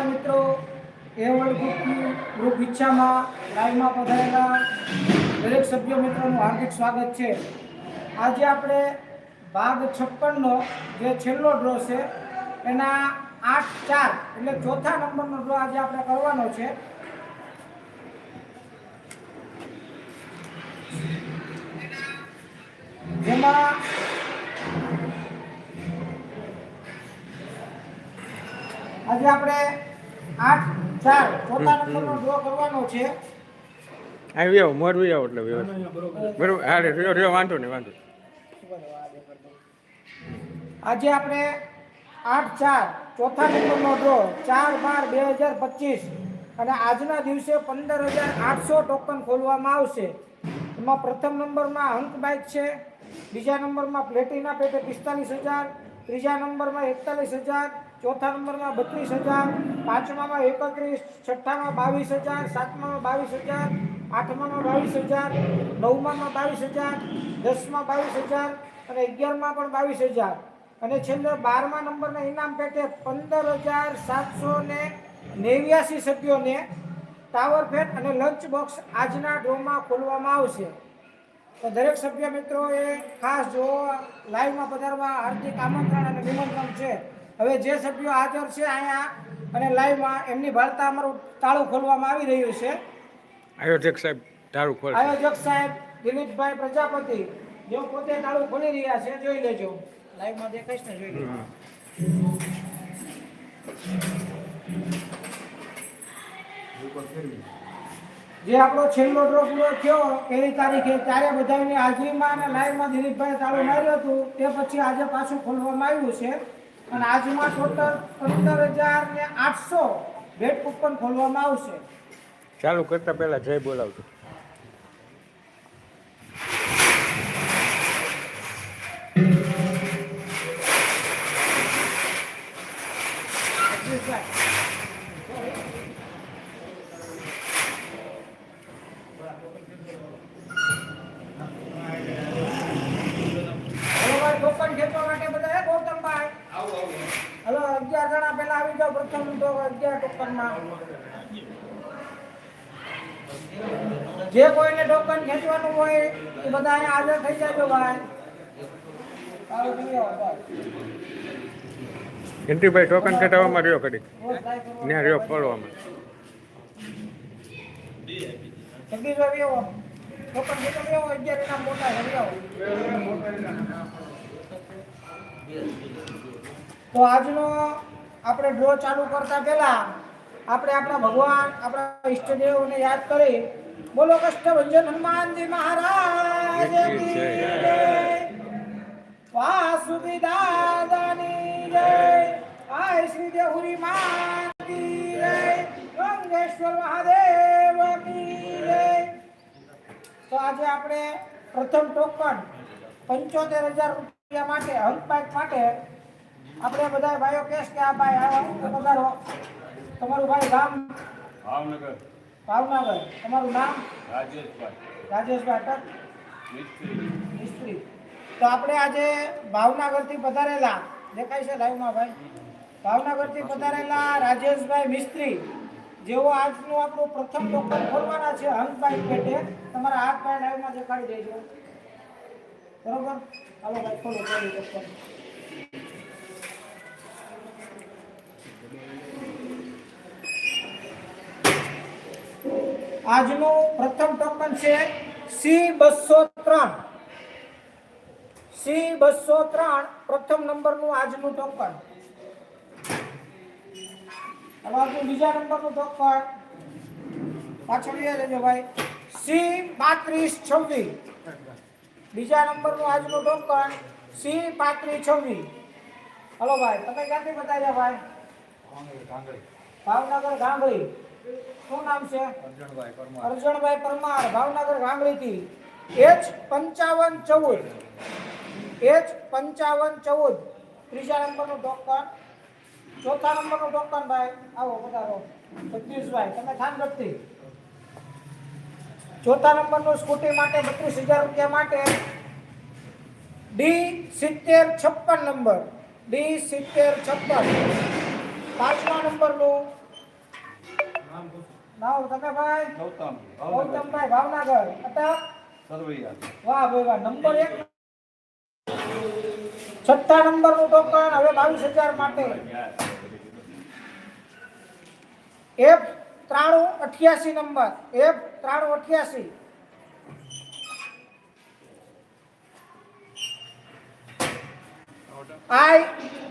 નમસ્કાર મિત્રો. એ world group ઈચ્છામાં લાઈવમાં પધારેલા દરેક સભ્ય મિત્રોનું હાર્દિક સ્વાગત છે. આજે આપણે ભાગ છપ્પનનો જે છેલ્લો ડ્રો છે, એના આઠ ચાર એટલે ચોથા નંબરનો ડ્રો આજે આપણે કરવાનો છે. જેમાં આજે આપણે આઠ ચાર ચોથા નંબરનો ડ્રો કરવાનો છે. આવી આવો મોરવી આવો એટલે બરોબર. હા રહ્યો રહ્યો વાંધો નહીં વાંધો આજે આપણે આઠ ચાર ચોથા નંબરનો ડ્રો ચાર બાર બે હજાર પચીસ. અને આજના દિવસે પંદર હજાર આઠસો ટોકન ખોલવામાં આવશે. એમાં પ્રથમ નંબરમાં અંક બાઇક છે બીજા નંબરમાં પ્લેટિના પેટે પિસ્તાલીસ હજાર ત્રીજા નંબરમાં એકતાલીસ હજાર ચોથા નંબરમાં બત્રીસ હજાર, પાંચમામાં એકત્રીસ, છઠ્ઠામાં બાવીસ હજાર, સાતમામાં બાવીસ હજાર, આઠમામાં બાવીસ હજાર, નવમામાં બાવીસ હજાર, દસમાં બાવીસ હજાર અને અગિયારમાં પણ બાવીસ હજાર. અને છેલ્લે બારમા નંબરના ઇનામ પેટે પંદર હજાર સાતસો ને નેવ્યાસી સભ્યોને ટાવર ફેટ અને લંચ બોક્સ આજના ડ્રોમાં ખોલવામાં આવશે. તો દરેક સભ્ય મિત્રોએ ખાસ જો લાઈવમાં પધારવા હાર્દિક આમંત્રણ અને નિમંત્રણ છે. હવે જે સભ્યો હાજર છે અહીંયા અને લાઈવમાં એમની વાર્તા અમારું તાળું ખોલવામાં આવી રહ્યું છે. આયોજક સાહેબ તાળું ખોલ આયોજક સાહેબ દિલીપભાઈ પ્રજાપતિ જેઓ પોતે તાળું ખોલી રહ્યા છે જોઈ લેજો. લાઈવમાં દેખાઈશ ને જોઈ લેજો. જે આપણો છેલ્લો ડ્રો પૂરો થયો એવી તારીખે ત્યારે બધાની હાજરીમાં અને લાઈવમાં દિલીપભાઈ તાળું માર્યું હતું તે પછી આજે પાછું ખોલવામાં આવ્યું છે. અને આજમાં ટોટલ સત્તર હજાર ને આઠસો બેટ કૂપન ખોલવામાં આવશે. ચાલુ કરતા પહેલા જય બોલાવજો. હલો ભાઈ ટોકન ખેંચવા માટે બધા હે ગૌતમભાઈ હલો અગિયાર જાઓ પ્રથમ તો અગિયાર ટોકનમાં. જે કોઈને ટોકન ખેંચવાનું હોય એ બધા અહીંયા હાજર થઈ જાજો ભાઈ. સારું થઈ જાઓ ભાઈ. એન્ટ્રીભાઈ ટોકન કટાવવામાં રહ્યો કડી ત્યાં રહ્યો મોટા તો આજનો આપણે ડ્રો ચાલુ કરતા પહેલા આપણે આપણા ભગવાન આપણા ઈષ્ટદેવને યાદ કરી બોલો કષ્ટભંજન હનુમાનજી મહારાજ વાસુદી દાદાની જય. આય શ્રી દેહુરી માતી જય. ગંગેશ્વર મહાદેવ કી જય. તો આજે આપણે પ્રથમ ટોકન પંચોતેર હજાર રૂપિયા માટે હંકબાઈક માટે આપણે બધા ભાઈઓ કેસ કે આ ભાઈ આવો પધારો તમારું ભાઈ ગામ? ભાવનગર. ભાવનગર. તમારું નામ? રાજેશભાઈ. રાજેશભાઈ અટક મિસ્ત્રી. મિસ્ત્રી. તો આપણે આજે ભાવનગરથી પધારેલા દેખાય છે લાઈવમાં ભાઈ? ભાવનગરથી પધારેલા રાજેશભાઈ મિસ્ત્રી જેઓ આજનું આપણું પ્રથમ ટોકન ખોલવાના છે હંસભાઈ પેટે. તમારા હાથ ભાઈ લાઈવમાં દેખાડી દેજો. બરોબર? હાલો ભાઈ ખોલો ખોલી આજનું પ્રથમ ટોકન છે સી બસો ત્રણ. સી બસો ત્રણ પ્રથમ નંબરનું આજનું ટોકન. આપણું બીજા નંબરનું ટોકન. પાછળ લઈ લેજો ભાઈ. સી પાંત્રીસ છવ્વીસ. બીજા નંબરનું આજનું ટોકન સી પાંત્રીસ છવ્વીસ. હલો ભાઈ તમે ક્યાંથી બતાવ્યા ભાઈ? ભાવનગર ગાંગડી શું નામ છે? અર્જણભાઈ પરમાર. અર્જણભાઈ પરમાર ભાવનગર ગાંગડીથી એચ પંચાવન ચૌદ. એચ પંચાવન ચૌદ. ત્રીજા નંબરનું ડોક્ટર. ચોથા નંબરનું ટોકન ભાઈ. આવો પધારો જગદીશભાઈ તમે થાનગઢથી ચોથા નંબરનું સ્કૂટી માટે બત્રીસ હજાર રૂપિયા માટે ડી સિત્તેર છપ્પન નંબર. ડી સિત્તેર છપ્પન. પાંચમા નંબરનું નાવ તમે ભાઈ ગૌતમ ગૌતમભાઈ ભાવનગર. અટક સરવૈયા. વાહ ભાઈ વાહ. નંબર એક. છઠ્ઠા નંબરનું ટોકન હવે બાવીસ માટે. એફ ત્રાણું અઠ્યાસી નંબર. એફ ત્રાણું અઠ્યાસી. આઈ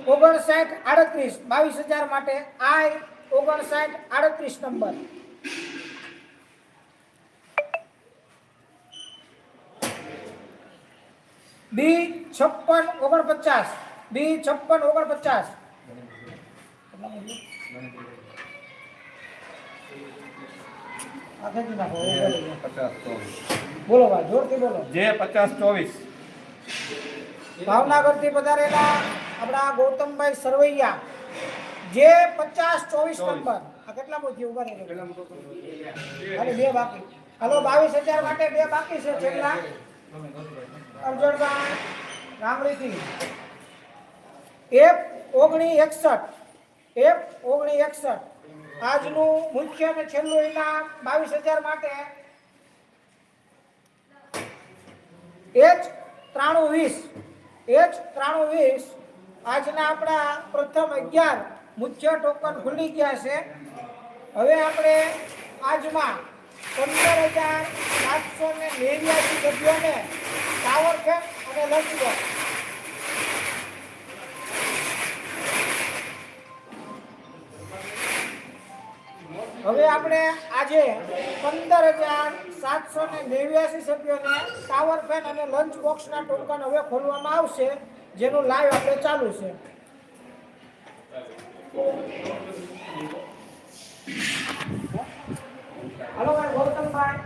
ઓગણસાઠ આડત્રીસ. બાવીસ હજાર માટે આઈ ઓગણસાઠ આડત્રીસ નંબર. બી છપ્પન ઓગણપચાસ. બી છપ્પન ઓગણપચાસ. બોલો. ભાઈ જોરથી બોલો. જે પચાસ ચોવીસ. ભાવનગરથી પધારેલા આપણા ગૌતમભાઈ સરવૈયા. જે પચાસ ચોવીસ. નંબર. આ કેટલા મોટી ઊભા રહેજો અને બે બાકી. હાલો બાવીસ હજાર માટે બે બાકી છે છેલ્લા. અર્જણભાઈ રામડીથી એફ ઓગણી એકસઠ. એફ ઓગણી એકસઠ. આજનું મુખ્ય અને છેલ્લું ઇનામ બાવીસ હજાર માટે. એચ ત્રાણું વીસ. એચ ત્રાણું વીસ. આજના આપણા પ્રથમ અગિયાર. મુખ્ય ટોકન ખુલી ગયા છે. હવે આપણે આજમાં પંદર હજાર સાતસો ને નેવ્યાસી સભ્યોને ટાવર ફેમ અને લંચ હવે આપણે આજે પંદર હજાર સાતસો ને નેવ્યાસી સભ્યોને ટાવર ફેન અને લંચ બોક્સના ટોકન હવે ખોલવામાં આવશે, જેનું લાઈવ આપણે ચાલુ છે. હલો ભાઈ ગૌતમભાઈ